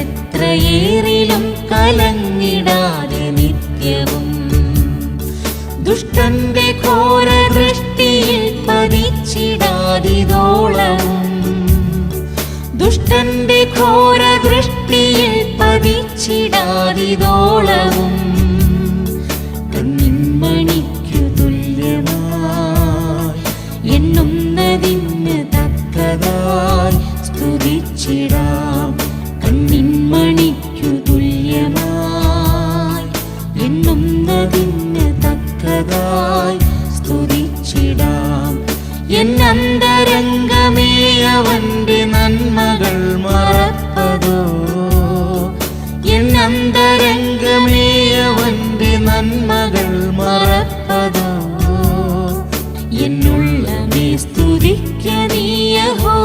എത്രയേറിലും കലങ്ങിടാതെ നിത്യവും. ദുഷ്ടന്റെ ഘോര ദൃഷ്ടിയിൽ പതിച്ചിടാതിതോളവും. ദുഷ്ടന്റെ ഘോര ദൃഷ്ടിയിൽ പതിച്ചിടാതിതോളവും തുല്യമായി എണ്ണുന്നതിന് തക്കതായി സ്തുതിച്ചിട എന്നതിന് സ്തുതിച്ചിടാം. അവന്റെ നന്മകൾ മറപ്പതോ എന്നന്തരംഗമേ അവന്റെ നന്മകൾ മറപ്പതോ നീ സ്തുതിക്കനീയഹോ